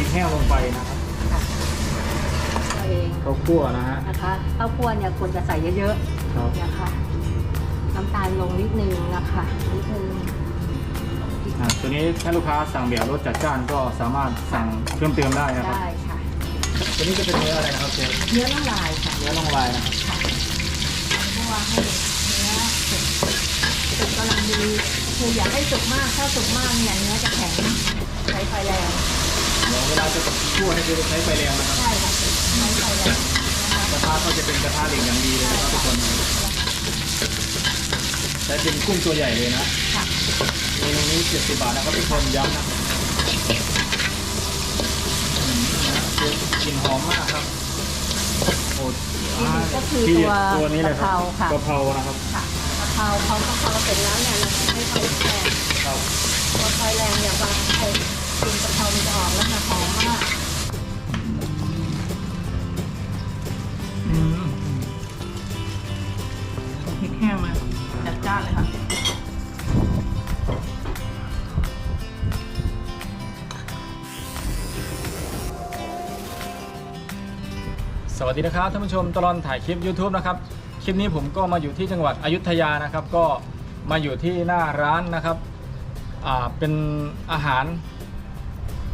พริกแห้งลงไปนะครับค่ะตัวเองข้าวคั่วนะฮะ นะคะข้าวคั่วเนี่ยควรจะใส่เยอะครับ ๆนะคะน้ำตาลลงนิดนึงนะคะนิดนึงอะตัวนี้ถ้าลูกค้าสั่งแบบรสจัดจ้านก็สามารถสั่งเพิ่มเติมได้นะครับ ได้ค่ะตัวนี้จะเป็นเนื้ออะไรนะครับเชฟเนื้อละลายค่ะเนื้อลงลายนะครับค่ะเพราะว่าให้เนื้อสุกสุกกำลังดีคืออย่าให้สุกมากถ้าสุกมากเนี่ยเนื้อจะแข็งใช้ไฟแรงเดี๋ ยวเวลาจะคั่วให้คือใช้ไฟแรงนะครับใช่ค่ะใช้ไฟแรงกระทะก็จะเป็นกระทะเหล็กอย่างดีเลยนะครับทุกคนใช้เป็นกุ้งตัวใหญ่เลยนะค่ะเมนูนี้70บาทนะครับทุกคนย้ำนะอืมนะฮะกลิ่นหอมมากครับโอ้ที่นี่ก็คือตัวตัวนี้เลยกะคเพรัราบค่ะกะเพรานะครับค่ะกะเพราเขาเพราเสร็จแล้วเนี่ยเราจะให้ไฟแรงครับพอไฟแรงเนี่ยบางไอ้ ดีนะครับท่านผู้ชมตลอดถ่ายคลิป YouTube นะครับคลิปนี้ผมก็มาอยู่ที่จังหวัดอยุธยานะครับ ก็มาอยู่ที่หน้าร้านนะครับเป็นอาหาร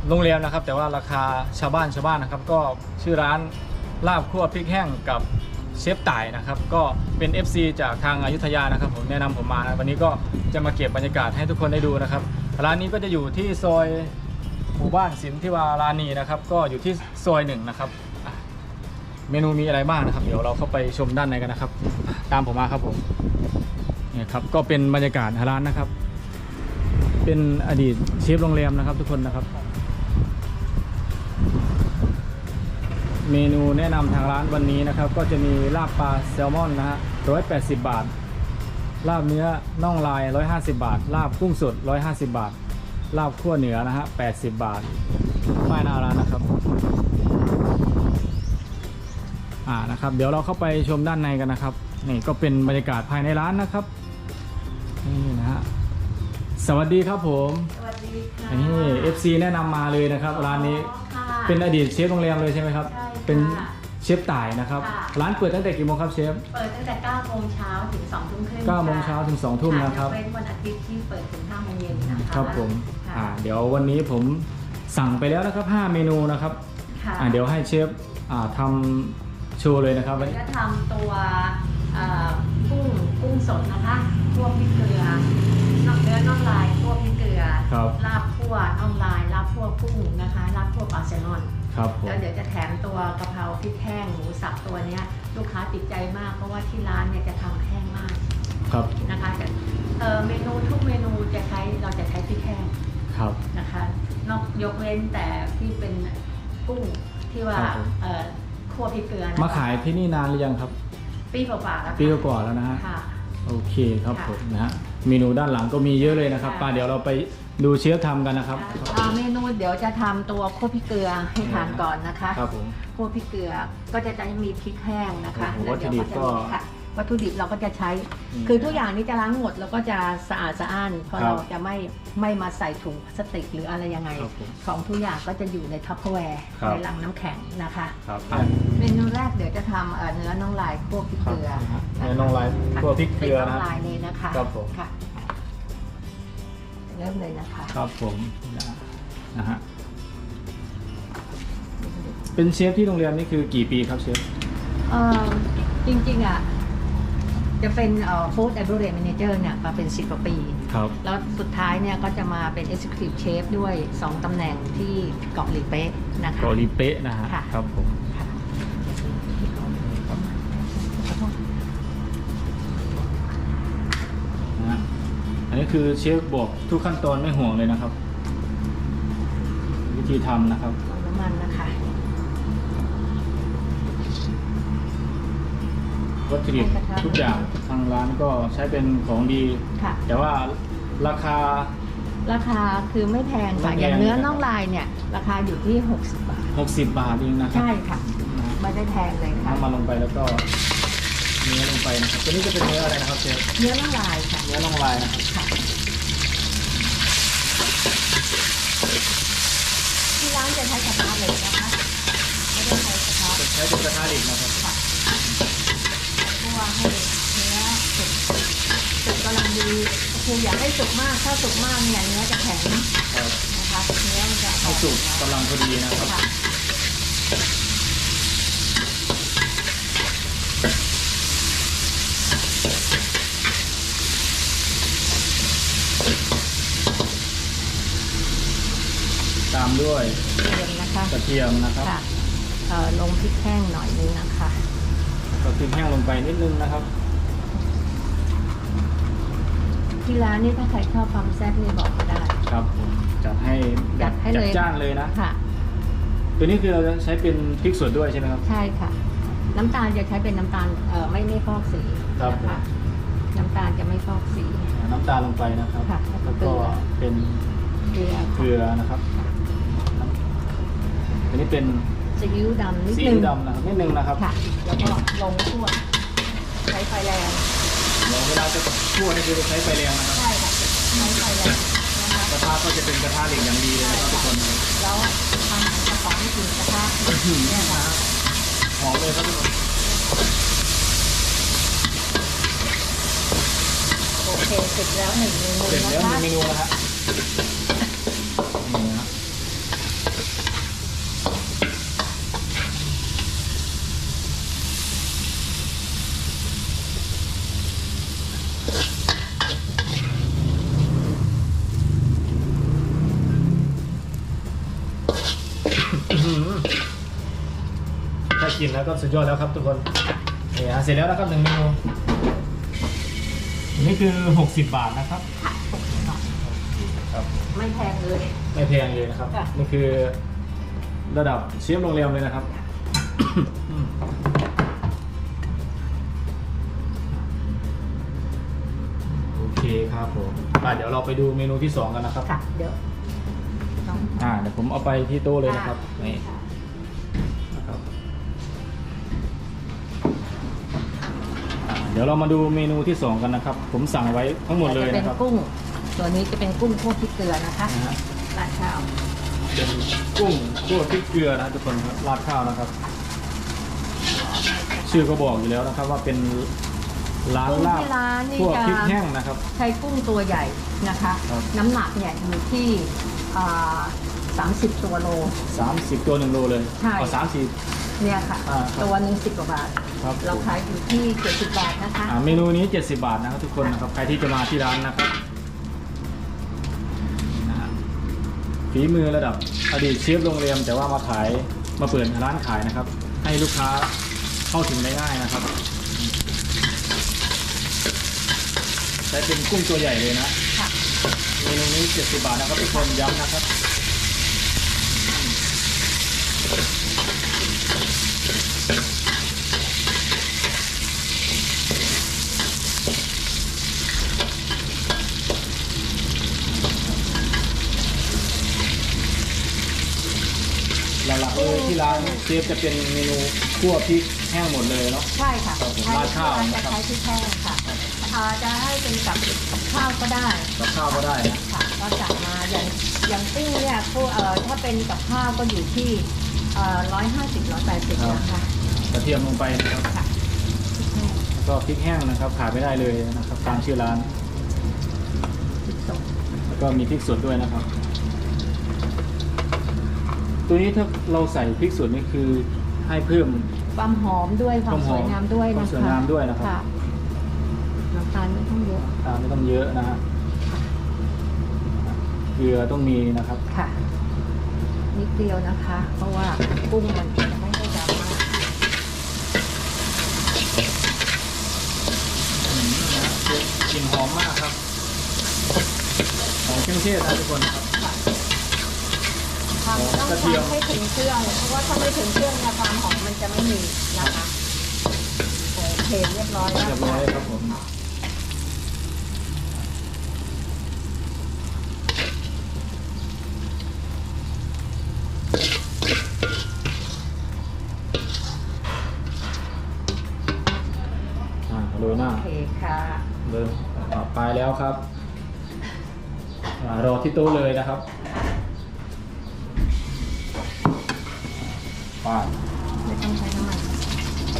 โรงแรมนะครับ แต่ว่าราคาชาวบ้านชาวบ้านนะครับ ก็ชื่อร้านลาบคั่วพริกแห้งกับเชฟต่ายนะครับ ก็เป็น FC จากทางอายุทยานะครับ ผมแนะนำผมมานะวันนี้ก็จะมาเก็บบรรยากาศให้ทุกคนได้ดูนะครับ ร้านนี้ก็จะอยู่ที่ซอยหมู่บ้านสินทิวารานีนะครับ ก็อยู่ที่ซอยหนึ่งนะครับ เมนูมีอะไรบ้างนะครับ เดี๋ยวเราเข้าไปชมด้านในกันนะครับ ตามผมมาครับผมเนี่ยครับก็เป็นบรรยากาศร้านนะครับ เป็นอดีตเชฟโรงแรมนะครับ ทุกคนนะครับ เมนูแนะนำทางร้านวันนี้นะครับ ก็จะมีลาบปลาแซลมอนนะฮะ180บาท ลาบเนื้อน่องลาย 150 บาท ลาบกุ้งสด 150 บาท ลาบขั้วเหนือนะฮะ80 บาทป้ายหน้าร้านนะครับ อ่านะครับ เดี๋ยวเราเข้าไปชมด้านในกันนะครับนี่ก็เป็นบรรยากาศภายในร้านนะครับนี่นะฮะสวัสดีครับผมสวัสดีค่ะนี่ FC แนะนำมาเลยนะครับ ร้านนี้ค่ะเป็นอดีตเชฟโรงแรมเลยใช่ไหมครับใช่ค่ะ เป็นเชฟต่ายนะครับ ค่ะ ร้านเปิดตั้งแต่กี่โมงครับเชฟ เปิดตั้งแต่9โมงเช้าถึง2ทุ่มครึ่ง9โมงเช้าถึง2ทุ่มนะครับ ยกเว้นวันอาทิตย์ที่เปิดถึง5โมงเย็นนะคะครับผมค่ะอ่าเดี๋ยววันนี้ผมสั่งไปแล้วนะครับ 5 เมนูนะครับค่ะอ่าเดี๋ยวให้เชฟอ่าทำ โชว์เลยนะครับวันนี้ จะทำตัวเอ่อกุ้งกุ้งสดนะคะคั่วพริกเกลือนอกเนื้อน่องลายคั่วพริกเกลือครับ ลาบคั่วน่องลายลาบคั่วกุ้งนะคะลาบคั่วปลาแซลมอนครับผม แล้วเดี๋ยวจะแถมตัวกะเพราพริกแห้งหมูสับตัวเนี้ยลูกค้าติดใจมากเพราะว่าที่ร้านเนี่ยจะทำแห้งมากครับ นะคะแต่เอ่อเมนูทุกเมนูจะใช้เราจะใช้พริกแห้ง ครับ นะคะนอกยกเว้นแต่ที่เป็นกุ้งที่ว่าครับผม เอ่อ คั่วพริกเกลือนะคะมาขายที่นี่นานหรือยังครับ ปีกว่าๆแล้วค่ะปีกว่าๆแล้วนะฮะ ค่ะ โอเคครับค่ะผมนะฮะ เมนูด้านหลังก็มีเยอะเลยนะครับค่ะ ป้าเดี๋ยวเราไปดูเชฟทำกันนะครับ อ่าเมนูเดี๋ยวจะทำตัวคั่วพริกเกลือให้ทานก่อนนะคะครับผมคั่วพริกเกลือก็จะจะมีพริกแห้งนะคะโอ้โหแล้วเยววัตถุดิบก็จะมีค่ะ วัตถุดิบเราก็จะใช้อืมคือทุกอย่างนี้จะล้างหมดแล้วก็จะสะอาดสะอ้านเพราะครับเราจะไม่ไม่มาใส่ถุงพลาสติกหรืออะไรยังไง ครับผมของทุกอย่างก็จะอยู่ในทัพเปอร์แวร์ครับ ในลังน้ำแข็งนะคะครับเมนูแรกเดี๋ยวจะทำเอ่อเนื้อน่องลายคั่วพริกเกลือครับะคะเนื้อน่องลายคั่วพริกเกลือนะป็น่องลายเลยนะคะครับผม ค่ะเริ่มเลยนะคะครับผมนะฮะเป็นเชฟที่โรงเรียนนี่คือกี่ปีครับเชฟ เอ่อจริงๆอะ จะเป็นฟู้ดแอนด์เบเรน a เจอร์เนี่ยมาเป็นสิบกว่าปี ครับ แล้วสุดท้ายเนี่ยก็จะมาเป็น Executive Chef ด้วย 2 ตำแหน่งที่เกาะหลีเป๊ะนะคะ เกาหลีเป๊ะนะฮะค่ะ ครับผมค่ะนะฮะอันนี้คือเชฟบอกทุกขั้นตอนไม่ห่วงเลยนะครับ วิธีทำนะครับ วัตถุดิบทุกอย่างทางร้านก็ใช้เป็นของดี ค่ะ แต่ว่าราคา ราคาคือไม่แพงค่ะ ไม่แพง อย่างเนื้อนะครับน่องลายเนี่ย ราคาอยู่ที่ 60 บาท 60 บาทเองนะครัใช่ค่ะนะฮะไม่ได้แพงเลยค่ะ น้ำมันลงไปแล้วก็เนื้อลงไปนะครับตัวนี้จะเป็นเนื้ออะไรนะครับเชฟเนื้อน่องลายค่ะเนื้อน่องลายนะครับค่ะที่ร้านจะใช้กระทะเหล็กนะคะ ไม่ได้ใช้กระทะจะใช้เป็นกระทะเหล็กนะครับ ค่ะเพราะว่า ให้เนื้อสุกสุกกำลังดีคืออยากให้สุกมาก ถ้าสุกมากเนี่ยเนื้อจะแข็งครับนะคะเนื้อมันจะให้สุกกำลังพอดีนะครับค่ะตามด้วยเทียมนะคะกระเทียมนะครับค่ะเอ่อลงพริกแห้งหน่อยนึงนะคะ กระเทียมแห้งลงไปนิดนึงนะครับ ที่ร้านนี่ถ้าใครชอบความแซ่บนี่บอกมาได้ ครับผมจัดให้แบจับดให้จัเลดยจ้านเลยนะ ค่ะ ตัวนี้คือเราจะใช้เป็นพริกสดด้วยใช่ไหมครับ ใช่ค่ะ น้ำตาลจะใช้เป็นน้ำตาลเอ่อไม่ไม่ฟอกสีครับ นะคะน้ำตาลจะไม่ฟอกสี น้ำตาลลงไปนะครับ ค่ะแล้วก็แล้วก็เป็นเกลือเกลือนะครับอันนี้เป็นซีอิ๊วดำนิดซีนึอิ๊งวดำนะครับนิดนึงนะครับ ค่ะ แล้วก็ลงทั่วใช้ไฟแรงเดี๋ยวเวลาจะคั่วนี่คือใช้ไฟแรงนะครับใช่ค่ะใช้ไฟแรงนะคะกระทะก็จะเป็นกระทะเหล็กอย่างดีเลยนะครับทุกคนแล้วทำกระป๋องกินกระทะเนี่ยค่ะหอมเลยครับทุกคนโอเคเสร็จแล้วหนึ่งเมนูเสร็จนะแล้วคะหนึ่งเมนูนะฮะนี่นะฮะ ถ้ากิน แล้วก็สุดยอดแล้วครับทุกคนนี่ฮะเสร็จแล้วนะครับหนึ่งเมนูอันนี่คือ 60 บาทนะครับครับ ไม่แพงเลย ไม่แพงเลยนะครับ ค่ะ นี่คือระดับเชฟโรงแรมเลยนะครับ โอเคครับผมไปเดี๋ยวเราไปดูเมนูที่สองกันนะครับ ค่ะ เดี๋ยวน้องอ่าเดี๋ยวผมเอาไปที่โต๊ะเลยนะครับนี่นะ ดี๋ยวเรามาดูเมนูที่สองกันนะครับ ผมสั่งไว้ทั้งหมดเลยจะเป็นะนครับกุ้ง ตัวนี้จะเป็นกุ้งพวกพริกเกลือนะคะนะฮะราดข้าวเป็นกุ้งคั่วพริกเกลือนะครับทุกคนครับราดข้าวนะครับ ชื่อก็บอกอยู่แล้วนะครับ ว่าเป็นร้านกุ้งลาบที่ร้านนี่คั่วจะพริกแห้งนะครับ ใช้กุ้งตัวใหญ่นะคะครับน้ำหนักเนี่ยอยู่ที่สามสิบตัวโล30ตัวหนึ่งโลเลยใช่เอาสามสิบ เนี่ยค่ะ อ่าครับตัวหนึ่งสิบกว่าบาท ครับ เราขายอยู่ที่เจ็ดสิบบาทนะคะ อ่าเมนูนี้ 70 บาทนะครับทุกคนนะครับใครที่จะมาที่ร้านนะครับนะฮะฝีมือระดับอดีตเชฟโรงแรมแต่ว่ามาขายมาเปิดร้านขายนะครับ ให้ลูกค้าเข้าถึงได้ง่ายนะครับใช้เป็นกุ้งตัวใหญ่เลยนะค่ะ เมนูนี้ 70 บาทนะครับทุกคนย้ำนะครับ เลยที่ร้านเชฟจะเป็นเมนูคั่วพริกแห้งหมดเลยเนาะ ใช่ค่ะครับผมใช้ราดข้าวจะนะครับ ใช้พริกแห้งค่ะอ่าจะให้เป็นกับกับข้าวก็ได้กับข้าวก็ได้นะ ค่ะก็สั่งมาอย่างอย่างปิ้งเนี่ยพวกเอ่อถ้าเป็นกับข้าวก็อยู่ที่ร้อยห้าสิบร้อยแปดสิบนะคะกระเทียมลงไปนะครับค่ะพริกแห้งแล้วก็พริกแห้งนะครับขาดไม่ได้เลยนะครับตามชื่อร้าน พริกสดแล้วก็มีพริกสดด้วยนะครับ ตัวนี้ถ้าเราใส่พริกสดนี่คือให้เพิ่ม ความหอมด้วยความสวยงามด้วยควานะมคะสวยงามด้วยนะครับค่ะน้ำตาลไม่ต้องเยอะตามไม่ต้องเยอะนะฮะเกลือต้องมีนะครับ ค่ะ นิดเดียวนะคะ เพราะว่ากุ้งมันจะไม่ได้ดำมากอืมนะฮะกลิ่นหอมมากครับ หอมเครื่องเทศนะทุกคนครับทำ ต้องกระเทียมทำให้ถึงเครื่อง เพราะว่าถ้าไม่ถึงเครื่องเนี่ยความหอมมันจะไม่มีนะคะโอเคเรียบร้อยแล้วเรียบร้อยครับผมอ่าโรยหน้าโอเคค่ะเริ่มต่อไปแล้วครับอารอที่โต๊ะเลยนะครับ ปลาไม่ต้องใช้น้ำมัน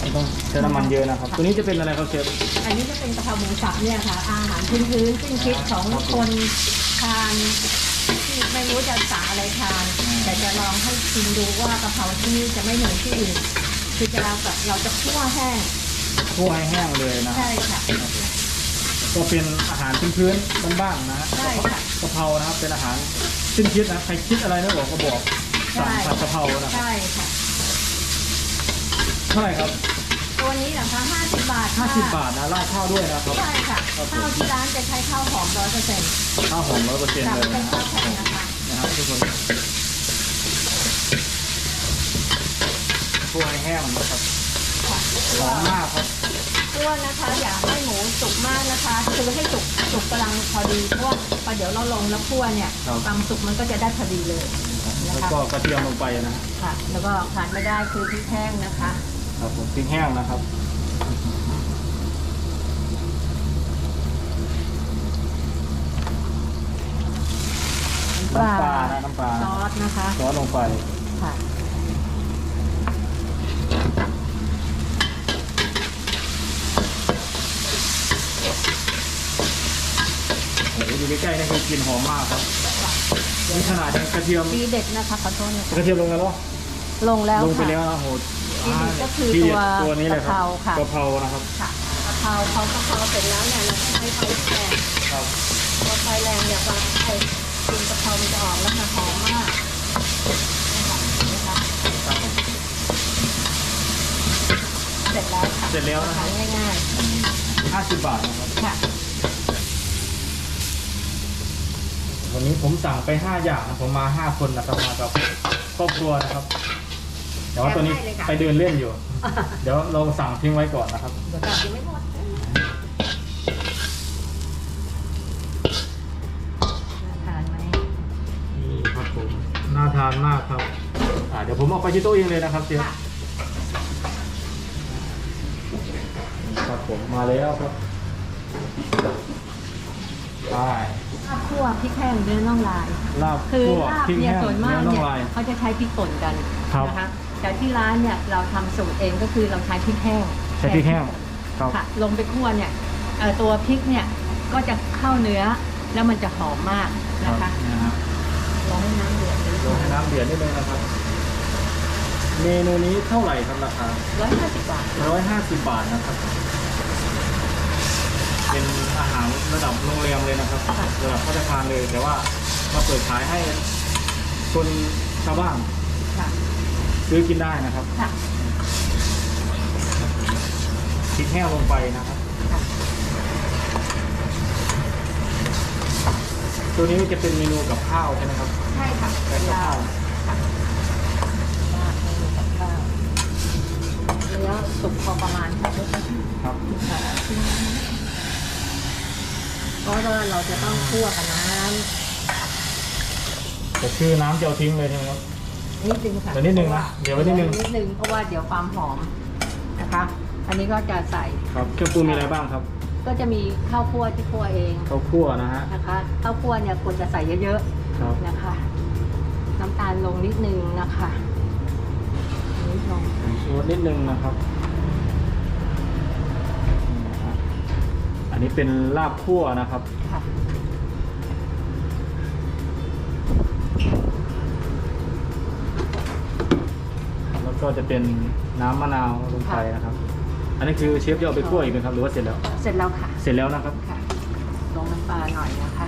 ไม่ต้องใช้น้ำมันเยอะนะครับ ตัวนี้จะเป็นอะไรครับเชฟอันนี้จะเป็นกะเพราหมูสับเนี่ยค่ะ อาหารพื้นๆซึ่งคิดของคนทานที่ไม่รู้จะสั่งอะไรทาน แต่จะลองให้ชิมดูว่ากะเพราที่นี่จะไม่เหมือนที่อื่นคือจะเราแบบเราจะคั่วแห้งคั่วให้แห้งเลยนะใช่ค่ะก็เป็นอาหารพื้นๆบ้านๆนะฮะใช่ค่ะกะเพรานะครับเป็นอาหารสิ้นคิดนะใครคิดอะไรไม่บอกก็บอกสั่งใช่ผัดกะเพรานะครับใช่ค่ะเท่าไหร่ครับตัวนี้นะคะ50 บาทค่ะ50บาทนะราดข้าวด้วยนะครับ ใช่ค่ะครับผม ข้าวที่ร้านจะใช้ข้าวหอมร้อยเปอร์เซ็นต์ข้าวหอมร้อยเปอร์เซ็นต์จะเลยเป็นนะคข้ารับวแข็งนะคะนะครับทุกคนคั่วให้แห้งนะครับค่ะหอมมากครับคั่วนะคะอย่าให้หมูสุกมากนะคะคือให้สุกสุกกำลังพอดีเพราะว่าพอเดี๋ยวเราลงแล้วคั่วเนี่ยความสุกมันก็จะได้พอดีเลยแล้วก็กระเทียมลงไปนะฮะค่ะ แล้วก็ขาดไม่ได้คือพริกแห้งนะคะ ครับผมพริกแห้งนะครับน้ำปลานะน้ำปลาซอสนะคะซอสลงไปค่ะโอ้โหดูใกล้ๆนี่คือกลิ่นหอมมากครับนี่ขนาดยังกระเทียมดีเด็ดนะคะขอโทษนะคะกระเทียมลงแล้วเหรอลงแล้วลงไปค่ะแล้วนะโอ้โห ที่เด็ดก็คือที่เด็ดตัวตัวนี้เลยครับกะเพราค่ะกะเพรานะครับค่ะกะเพราพอกะเพราเสร็จแล้วเนี่ยเราต้องใช้ไฟแรงครับพอไฟแรงเนี่ยปลาไฟกลิ่นกะเพรามันจะออกแล้วมันหอมมากนะคะนะคะครับผมเสร็จแล้วค่ะเสร็จแล้วนะครัทาบนง่ายห้าสิบบาทนะครับๆค่ะวันนี้ผมสั่งไปห้าอย่างนะผมมาห้าคนนะครับมากับครอบครัวนะครับ แต่ว่าตัวนี้ไปเดินเล่นอยู่ เดี๋ยวเราสั่งทิ้งไว้ก่อนนะครับเดี๋ยวกลับยังไม่หมดน่าทานไหมนี่ครับผมน่าทานมากครับอ่าเดี๋ยวผมเอาไปที่โต๊ะเองเลยนะครับเชฟค่ะนี่ครับผมมาแล้วครับไปลาบคั่วพริกแห้งเนื้อน่องลายลาบคือคั่วลาบพริกเนี่ยแห้งส่วนมากเนื้อน่อเนี่งยลายเขาจะใช้พริกป่นกันครับนะคะ แต่ที่ร้านเนี่ยเราทำสูตรเองก็คือเราใช้พริกแห้งใช้พริกแห้งครับค่ะลงไปคั่วเนี่ยเอ่อตัวพริกเนี่ยก็จะเข้าเนื้อแล้วมันจะหอมมากครันะบคะนะฮะลองให้น้ำเดือดลงให้น้ำเดือดนิดนึงนะครับ เมนูนี้เท่าไหร่ครับราคาร้อยห้าสิบบาทร้อยห้าสิบบาทนะครับ เป็นอาหารระดับโรงแรมเลยนะครับ ระดับพัฒคารเลยแต่ว่ามาเปิดขายให้คนชาวบ้านค่ะ ซื้อกินได้นะครับค่ะพริกแห้งลงไปนะครับค่ะตัวนี้จะเป็นเมนูกับข้าวใช่ไหมครับใช่ค่ะเป็นกับข้าวค่ะลาบเมนูกับข้าวเนื้อสุกพอประมาณค่ะครับเพราะว่าเราจะต้องคั่วกับน้แต่คือน้ำจะเอาทิ้งเลยใช่ไหมครับำ นิดนึงค่ะเดี๋ยวนิดนึงนะเดี๋ยวไว้นิดนึง นิดนึงเพราะว่าเดี๋ยวความหอมนะคะ อันนี้ก็จะใส่ ครับเครื่องปรุงมีอะไรบ้างครับก็จะมีข้าวคั่วที่คั่วเองข้าวคั่วนะฮะนะคะข้าวคั่วเนี่ยควรจะใส่เยอะครับๆนะคะ น้ำตาลลงนิดนึงนะคะนิดลงลดนิดนึงนะครับนี่นะฮะอันนี้เป็นลาบคั่วนะครับค่ะ ก็จะเป็นน้ำมะนาวลงไปนะครับ อันนี้คือเชฟจะเอาไปคั่วอีกไหมครับหรือว่าเสร็จแล้ว เสร็จแล้วค่ะ เสร็จแล้วนะครับค่ะลงน้ำปลาหน่อยนะคะ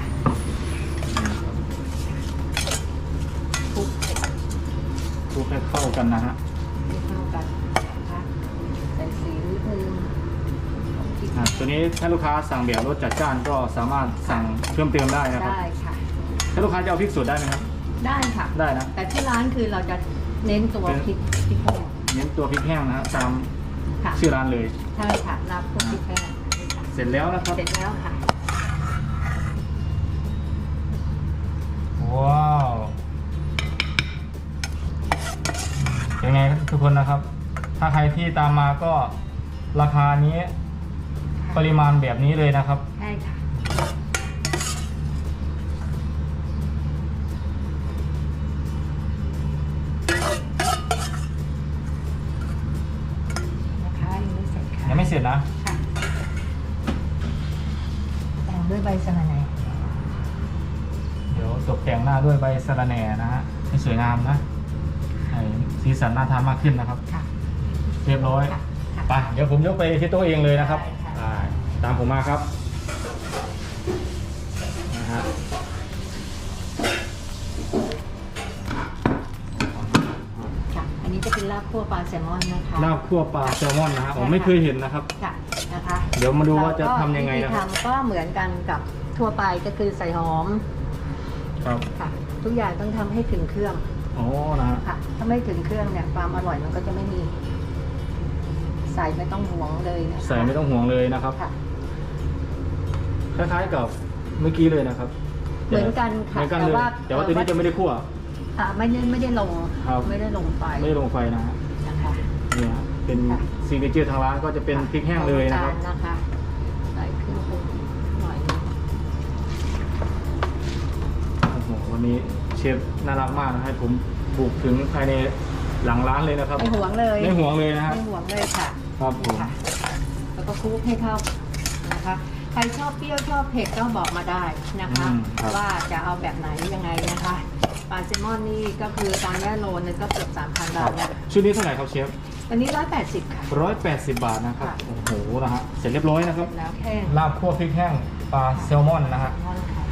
คลุกให้คลุกให้เข้ากันนะฮะเข้ากันนะคะใส่สีนิดนึงพริกอะตัวนี้ถ้าลูกค้าสั่งแบบรสจัดจ้านก็สามารถสั่งเพิ่มเติมได้นะครับได้ค่ะถ้าลูกค้าจะเอาพริกสดได้ไหมครับได้ค่ะได้นะแต่ที่ร้านคือเราจะเน้นตัวพริก พริกแห้งเน้นตัวพริกแห้งนะฮะตามค่ะชื่อร้านเลย ใช่ค่ะรับพวกพริกแห้งนี่ค่ะเสร็จแล้วนะครับ เสร็จแล้วค่ะ ว้าวยังไงทุกคนนะครับ ถ้าใครที่ตามมาก็ราคานี้ปริมาณแบบนี้เลยนะครับ เสร็จนะ ค่ะแต่งด้วยใบสะระแหน่เดี๋ยวตกแต่งหน้าด้วยใบสะระแหน่นะฮะให้สวยงามนะให้สีสันน่าทานมากขึ้นนะครับ ค่ะเรียบร้อยค่ะค่ะไปเดี๋ยวผมยกไปที่โต๊ะเองเลยนะครับได้ค่ะ อ่าตามผมมาครับ ป็นลาบคั่วปลาแซลมอนนะคะลาบคั่วปลาแซลมอนนะฮะผมไม่เคยเห็นนะครับ ค่ะนะคะเดี๋ยวมาดูว่าจะทำยังไงแล้วนะก็ครับ วิธีทำก็เหมือนกันกับทั่วไปก็คือใส่หอมครับค่ะ ทุกอย่างต้องทำให้ถึงเครื่องอ๋อนะฮะค่ะ ถ้าไม่ถึงเครื่องเนี่ยความอร่อยมันก็จะไม่มี ใส่ไม่ต้องหวงเลยนะคะใส่ไม่ต้องห่วงเลยนะครับ ค่ะ คล้ายๆกับเมื่อกี้เลยนะครับเหมือนกันเหค่ะมือนกันเลยแต่ว่าตัวนี้จะไม่ได้คั่ว อ่าไม่ได้ไม่ได้ลง ครับ ไม่ได้ลงไฟไม่ได้ลงไฟนะฮะ นะคะนี่ฮะเป็นค่ะ ซิงเกิลทางร้านก็จะเป็นพริกแห้งเลยนะครับจานะคะใส่เครื่องปรุงหน่อยนึงโอ้โหวันนี้เชฟน่ารักมากนะให้ผมบุกถึงภายในหลังร้านเลยนะครับไม่หวงเลยไม่ห่วงเลยนะฮะไม่หวงเลยค่ะ ครับผมค่ะ แล้วก็คลุกให้เข้านะคะ ใครชอบเปรี้ยวชอบเผ็ดก็บอกมาได้นะคะอืมครับว่าจะเอาแบบไหนยังไงนะคะปลาแซลมอนนี่ก็คือตอนนี้โลนึงก็เกือบสามพันครับาบทแล้วชุดนี้เท่าไหร่ครับเชฟ อันนี้ร้อยแปดสิบค่ะ ร้อยแปดสิบบาทนะครับ ค่ะ โอ้โหนะฮะ เสร็จเรียบร้อยนะครับ แล้วแห้งลาบคั่วพริกแห้งปลาแซลมอนนะฮะแซลมอนค่ะ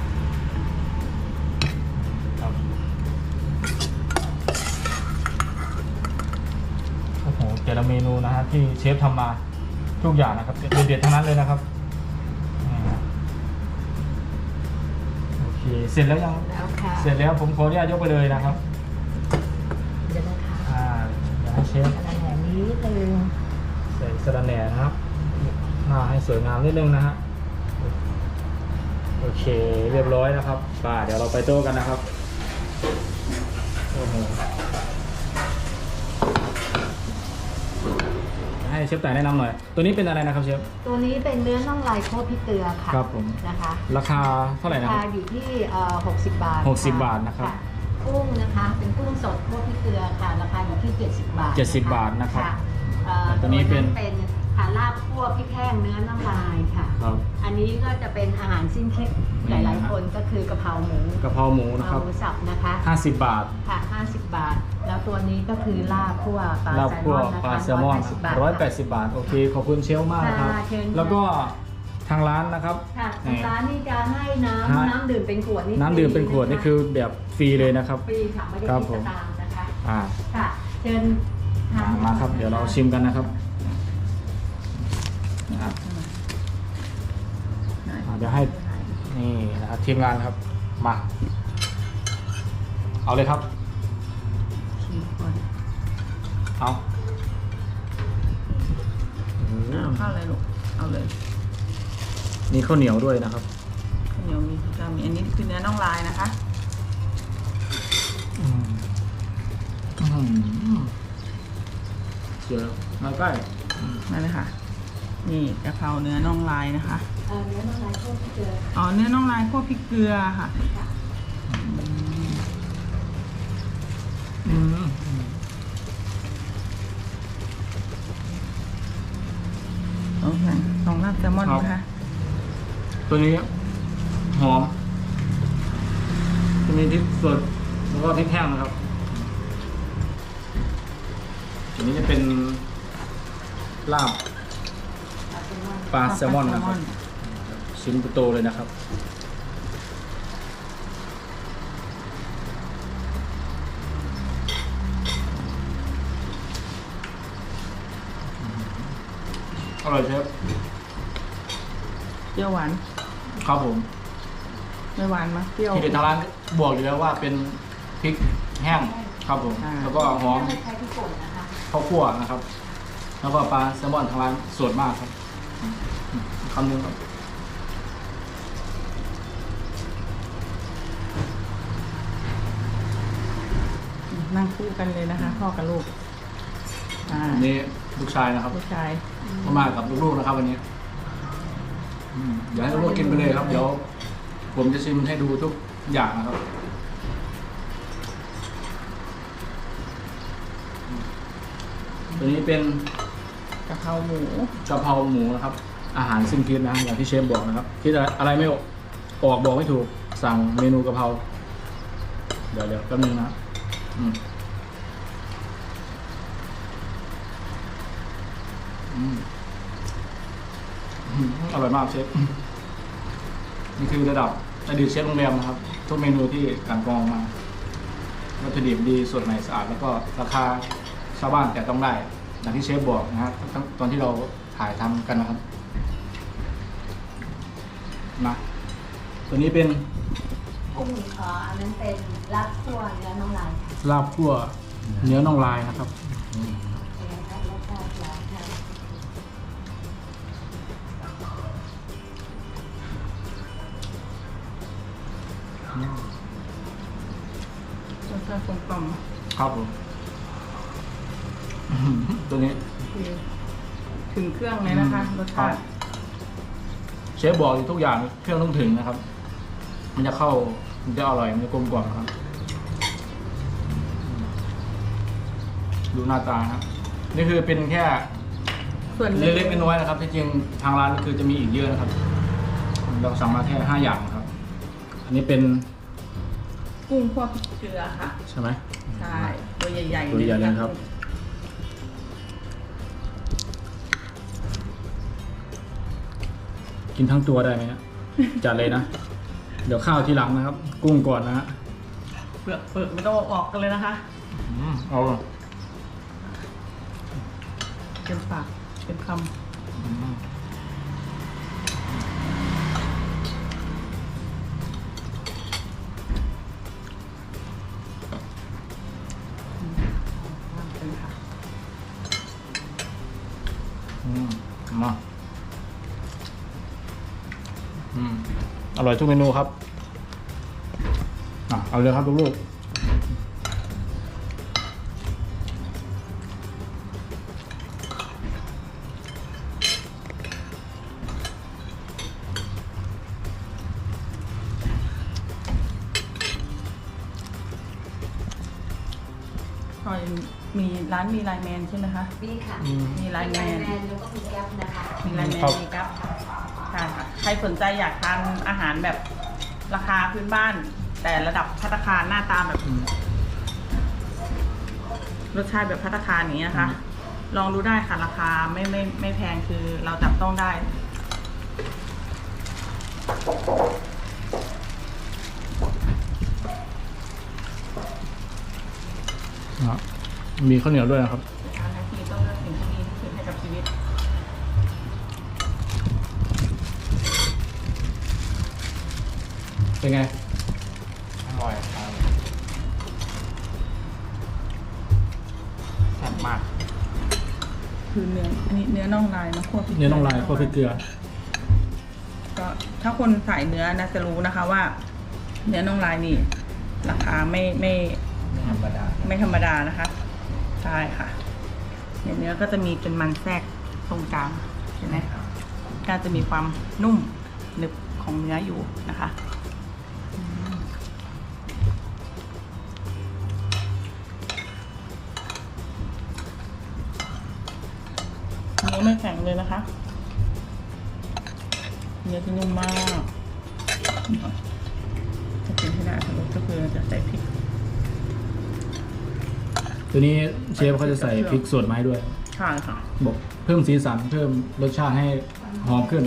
ครับโอ้โหแต่ละเมนูนะฮะที่เชฟทำมาทุกอย่างนะครับ เด็ดๆทั้งนั้นเลยนะครับอืมโอเค เสร็จแล้วยัง แล้วค่ะเสร็จแล้วผมขออนุญาตยกไปเลยนะครับ เดี๋ยวนะคะอ่าเดี๋ยวให้เชฟ อะไรแห นนี้นึงใส่สะระแหน่นะครับ หน้าให้สวยงามนิดนึงนะฮะ โอเคเรียบร้อยนะครับป่าเดี๋ยวเราไปโต๊ะกันนะครับโอ้โหให้เชฟแต่ายแนะนำหน่อย ตัวนี้เป็นอะไรนะครับเชฟ ตัวนี้เป็นเนื้อน่องลายโคตรพริกเกลือค่ะครับผม นะคะ ราคาเท่าไหร่นะราคคารับอยู่ที่เอ่อ60 บาท 60 บาทนะครับ กุ้งนะคะ เป็นกุ้งสดโคตรพริกเกลือค่ะ ราคาอยู่ที่ 70 บาท70บาทนะครับเอ่อตัวนี้เป็นเป็นขาลาบคั่วพริกแห้งเนื้อน้ำลายค่ะ ครับ อันนี้ก็จะเป็นอาหารสิ้นคิดหนี่ลายนะๆคนก็คือกะเพราหมูกะเพราหมูกะนะเพครารับหมูสับนะคะ50 บาท ค่ะ 50 บาท แล้วตัวนี้ก็คือลาบคั่วปลาลาบแซลคั่มวอนนะปลาคะแซลมอน180 บาทร้อยแปดสิบบาท โอเค ขอบคุณเชลมากนะครับ ค่ะเชิญค่ะ แล้วก็ ทางร้านนะครับ ค่ะนี่ร้านนี่จะให้น้ฮะำน้ำดื่มเป็นขวดนี่น้ำดื่มเป็นขวดฟรีนี่คือแบบฟรีเลยนะครับ ฟรีค่ะไม่ได้ครับคิดผม สตางค์นะคะอ่าค่ะเชิญทนมาครับ เดี๋ยวเราชิมกันนะครับนะครับ อ่าเดี๋ยวให้ นี่นะครับทีมงานครับ มา เอาเลยครับชิมก่อนเอาอืมเอาข้าวอะไรลูก เอาเลย มีข้าวเหนียวด้วยนะครับข้าวเหนียวมีจะมีอันนี้คือเนื้อน่องลายนะคะอืมอืมเดี๋ยวมาใกล้มาเลยค่ะ นี่กะเพราเนื้อน่องลายนะคะเออเนื้อน้ำลายโคตรเกลืออ๋อเนื้อน่องลายคั่วพริกเกลือค่ะค่ะอืมโอเคลองราดแซลมอนดูค่ะ ตัวนี้หอมจะมีพริกสดแล้วก็พริกแห้งนะครับอันนี้จะเป็นลาบปลาแซลมอนนะครับชิ้นโตเลยนะครับอร่อยเชฟ เปรี้ยวหวานครับผมไม่หวานมะเปรี้ยว ที่เด็ดทางร้านบอกอยู่แล้วว่าเป็นพริกแห้งครับผม อ่า แล้วก็หอมไม่ใช้ที่ป่นนะคะข้าวคั่วนะครับ แล้วก็ปลาแซลมอนทางร้านสดมากครับอืมคำหนึงครับนั่งคู่กันเลยนะคะพ่อกับลูกอ่าอันนี้ลูกชายนะครับ ลูกชายมากับลูกๆนะครับ วันนี้ อืมเดี๋ยวให้ลูกๆกินไปเลยครับ เดี๋ยว ผมจะชิมให้ดูทุกอย่างนะครับตัวนี้เป็นกะเพราหมูกะเพราหมูนะครับ อาหารสิ้นคิดนะอย่างที่เชฟบอกนะครับคิดอะไรอะไรไม่ออกออกบอกไม่ถูกสั่งเมนูกะเพราเดี๋ยวเดี๋ยวแป๊บนึงนะอืม อืมอร่อยมากเชฟนี่คือระดับอดีตเชฟโรงแรมนะครับ ทุกเมนูที่กลั่นกรองมาวัตถุดิบดีสดใหม่สะอาดแล้วก็ราคาชาวบ้านแต่ต้องได้อย่างที่เชฟบอกนะครับตั้งตอนที่เราถ่ายทำกันนะครับนะตัวนี้เป็นกุ้งเอ่ออันนั้นเป็นลาบคั่วเนื้อน้องลายค่ะลาบคั่วเนื้อน่องลายนะครับ ลมกล่อมครับผมอื้อหือตัวนี้ คือถึงเครื่องเลยนะคะรสชาติเชฟบอกอยู่ทุกอย่างเครื่องต้องถึงนะครับ มันจะเข้ามันจะอร่อยมันจะกลมกล่อมนะครับ ดูหน้าตานะครับนี่คือเป็นแค่ส่วนเล็กๆน้อยๆนะครับที่จริงทางร้านคือจะมีอีกเยอะนะครับ เราสั่งมาแค่ห้าอย่างนะครับ อันนี้เป็น กุ้งคั่วพริกเกลือค่ะ ใช่ไหมใช่ ตัวใหญ่ๆตัวใหญ่เลยครับ กินทั้งตัวได้ไหมฮะจัดเลยนะ เดี๋ยวข้าวทีหลังนะครับ กุ้งก่อนนะฮะเปลือกเปลือกไม่ต้องเอาออกกันเลยนะคะอืมเอาเต็มปากเต็มคอืมำ ทุกเมนูครับอะเอาเลยครับลูกๆซอยมีร้านมีไลน์แมนใช่ไหมคะมีค่ะอืมมีไลน์แมน แล้วก็มีแก๊ปนะคะ มีไลน์แมนครับมีกับ ใช่ค่ะ ใครสนใจอยากทานอาหารแบบราคาพื้นบ้าน แต่ระดับพัตตาคารหน้าตาแบบอืมรสชาติแบบพัตตาคารอย่างนี้นะคะ ลองดูได้ค่ะราคาไม่ไม่ไม่แพงคือเราจับต้องได้ อะมีข้าวเหนียวด้วยนะครับ เป็นไง อร่อยครับแซ่บมากคือเนื้ออันนี้เนื้อน่องลายมะคั่วพริกเนื้อน่องลายคั่วพริกเกลือ ก็ถ้าคนสายเนื้อนะจะรู้นะคะว่า เนื้อน่องลายนี่ ราคาไม่ไม่ธรรมดา ไม่ธรรมดานะคะใช่ค่ะเนี่ยเนื้อก็จะมีเป็นมันแทรกตรงกลางใช่ไหมก็จะมีความนุ่มหนึบของเนื้ออยู่นะคะ ไม่แข็งเลยนะคะเนื้อที่นุ่มมากจะกินให้ได้ค่ะก็คือจะใส่พริก ตัวนี้เชฟเขาจะใส่พริกสดมาให้ด้วย ใช่ค่ะบอกเพิ่มสีสันเพิ่มรสชาติให้หอมขึ้น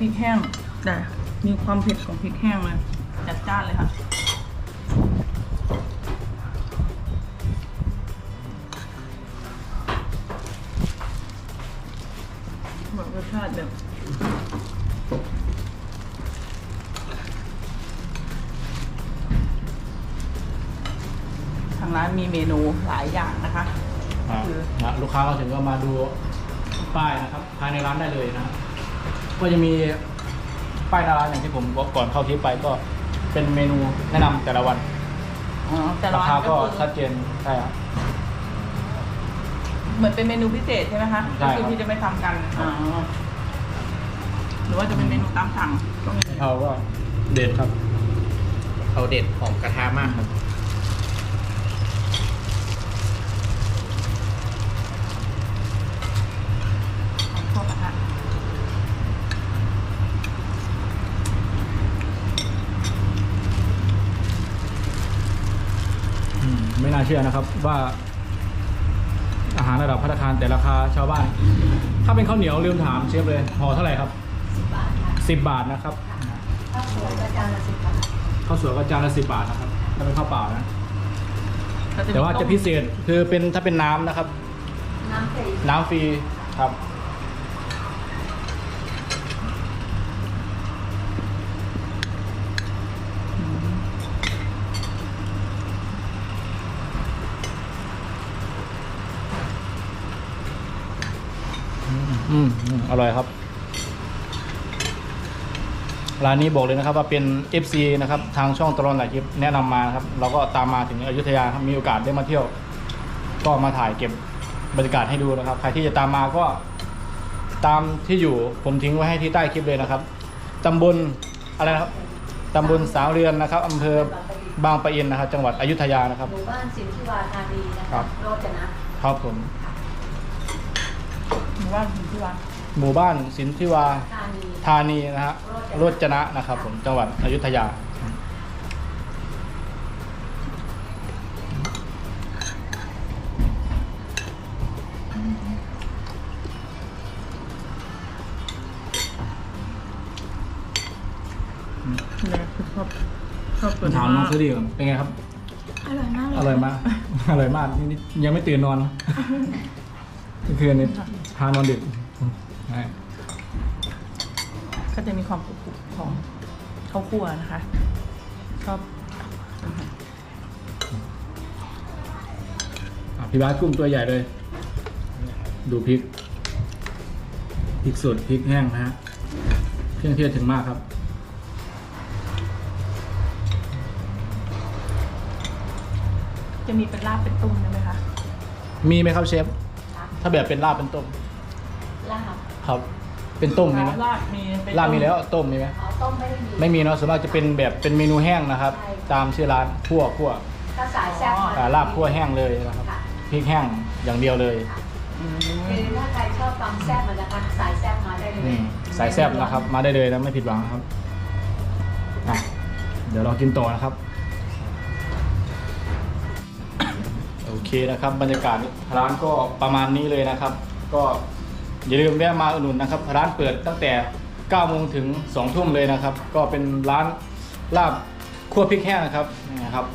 พริกแห้ง แต่มีความเผ็ดของพริกแห้งเลยจัดจ้านเลยค่ะ บอกรสชาติแบบทางร้านมีเมนูหลายอย่างนะคะนะลูกค้าก็ถึงก็มาดูป้ายนะครับ ภายในร้านได้เลยนะครับ ก็จะมีป้ายหน้าร้านอย่างที่ผมบอกก่อนเข้าที่ไปก็เป็นเมนูแนะนำแต่ละวันอ๋อแต่ราร้านคาก็ก็คือชัดเจนใช่ครับ เหมือนเป็นเมนูพิเศษใช่ไหมคะใช่ก็ครับ คือที่จะไม่ทำกันอ๋อหรือว่าจะเป็นเมนูตามสั่งก็มี เขาก็เด็ดครับ เขาเด็ดหอมกระทะมากครับ ของพวกกระทะ อืมไม่ น่าเชื่อนะครับว่าอาหารระดับพัตตาคารแต่ราคาชาวบ้าน ถ้าเป็นข้าวเหนียวลืมถามเชฟเลยห่อเท่าไหร่ครับบาทค่ะสิบบาทนะครับข้าวสวยก็จานละสิบบาทข้าวสวยก็จานละสิบบาทนะครับถ้าเป็นข้าวเปล่านะก็มีแต่ว่าจะต้มพิเศษคือเป็นถ้าเป็นน้ำนะครับ น้ำฟรีน้ำฟรีครับ อืมอืมอร่อยครับ ร้านนี้บอกเลยนะครับ ว่าเป็น FC นะครับ ทางช่องตลอดหลายคลิปแนะนำมาครับ เราก็ตามมาถึงอยุธยาครับมีโอกาสได้มาเที่ยว ก็มาถ่ายเก็บบรรยากาศให้ดูนะครับ ใครที่จะตามมาก็ตามที่อยู่ผมทิ้งไว้ให้ที่ใต้คลิปเลยนะครับตำบลอะไรนะครับตำบลสาวเรือนนะครับอำเภอบางปะอินนะครับ จังหวัดอยุธยานะครับ หมู่บ้านสินธิวาธานีนะครัคะบ โรจนะครับผม หรือว่าถึงที่ร้านหมู่บ้านสินทิวาธานีธานีนะฮะโรจนะนะครับผมจังหวัดอยุธยาเนี่ยคือชอบชอบตัวถามน้องซื้อดีก่อนเป็นไงครับ อร่อยมากเลยอร่อยมาก อร่อยมากนี่นี่ยังไม่ตื่นนอนเมื่อ คืนนี้ทานนอนดึกใช่ก็จะมีความกรุบๆของข้าวคั่วนะคะชอบอะพี่บาสกุ้งตัวใหญ่เลย ดูพริกพริกสดพริกแห้งนะฮะเครื่องเทศถึงมากครับ จะมีเป็นลาบเป็นตุ้มได้ไหมคะ มีไหมครับเชฟ ถ้าแบบเป็นลาบเป็นต้ม ลาบครับ เป็นต้มมีไหมลาบมีเป็นลาบมีแล้วต้มมีไหมอ๋อต้มไม่ได้มี ไม่มีเนาะส่วนมากจะเป็นแบบเป็นเมนูแห้งนะครับ ใช่ ตามชื่อร้านคั่วคั่วถ้าสายแซ่บอ่าลาบคั่วแห้งเลยนะครับค่ะพริกแห้งอย่างเดียวเลยอืมคือถ้าใครชอบความแซ่บมันนะคะสายแซ่บมาได้เลยนี่สายแซ่บนะครับ มาได้เลยนะไม่ผิดหวังครับอะเดี๋ยวเรากินต่อนะครับ อเคนะครับ บรรยากาศร้านก็ประมาณนี้เลยนะครับ ก็อย่าลืมแวะมาอุดหนุนนะครับ ร้านเปิดตั้งแต่9โมงถึง2ทุ่มเลยนะครับ ก็เป็นร้านลาบคั่วพริกแห้งนะครับนี่นะครับ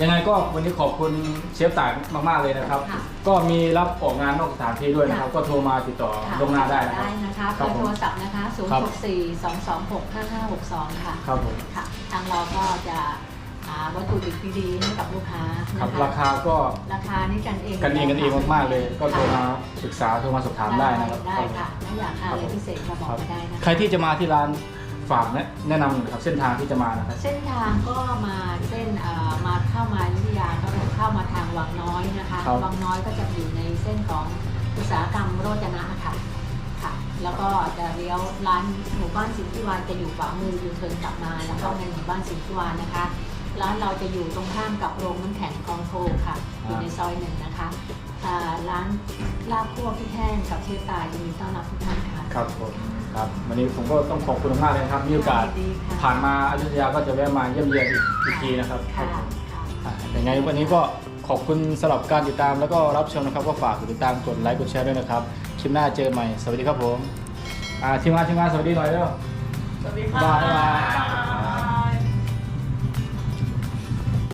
ยังไงก็วันนี้ขอบคุณเชฟต่างมาก ๆ เลยนะครับ ค่ะก็มีรับออกงานนอกสถานที่ด้วยนะครับก็โทรมาติดต่อค่ะลวงหน้าได้นะคได้รับนะคะเบครัอบร์ผมโทรศัพท์นะคะ0ครับ6 4 2 2 6 5 5 6 2 ค่ะ ครับผม ค่ะ ทางเราก็จะหาวัตถุดิบดีๆให้กับลูกค้าครับนะคะราคาก็ราคานี่กันเองกันเองกันเองมากๆเลย ก็โทรมาค่ะปรึกษาโทรมาสอบถามได้นะครับ ได้ค่ะถ้าอยากทานอะไรพิเศษก็บอกครับ มาได้นะคะ ใครที่จะมาที่ร้านฝากแนะแนะนำหน่อยครับเส้นทางที่จะมานะครับ เส้นทางก็มาเส้นเอ่อมาเข้ามาอยุธยาก็เข้ามาทางวังน้อยนะคะครับ วังน้อยก็จะอยู่ในเส้นของอุตสาหกรรมโรจนะค่ะค่ะ แล้วก็จะเลี้ยวร้านหมู่บ้านสินธิวาจะอยู่ขวามือยูเทิร์นกลับมา แล้วก็ในหมู่บ้านสินธิวานะคะ ร้านเราจะอยู่ตรงข้ามกับโรงน้ำแข็งกองโทค่ะ อยู่ในซอยหนึ่งนะคะอ่าร้านลาบคั่วพริกแห้งกับเชฟตายยินดีต้อนรับทุกท่านค่ะ ครับผมครับวันนี้ผมก็ต้องขอบคุณมากเลยนะครับ มีโอกาสยินดีค่ะ ผ่านมาอยุธยาก็จะแวะมาเยี่ยมเยียนอีกอีกทีนะครับครัค่ะบผม ค่ะ อะยังไงวันนี้ก็ขอบคุณสำหรับการติดตามแล้วก็รับชมนะครับ ก็ฝากกดติดตามกดไลค์กดแชร์ด้วยนะครับ คลิปหน้าเจอใหม่ สวัสดีครับผมอ่าทีมงานทีมงานสวัสดีหน่อยเร็วสวัสดีค่ะบ๊ายบาย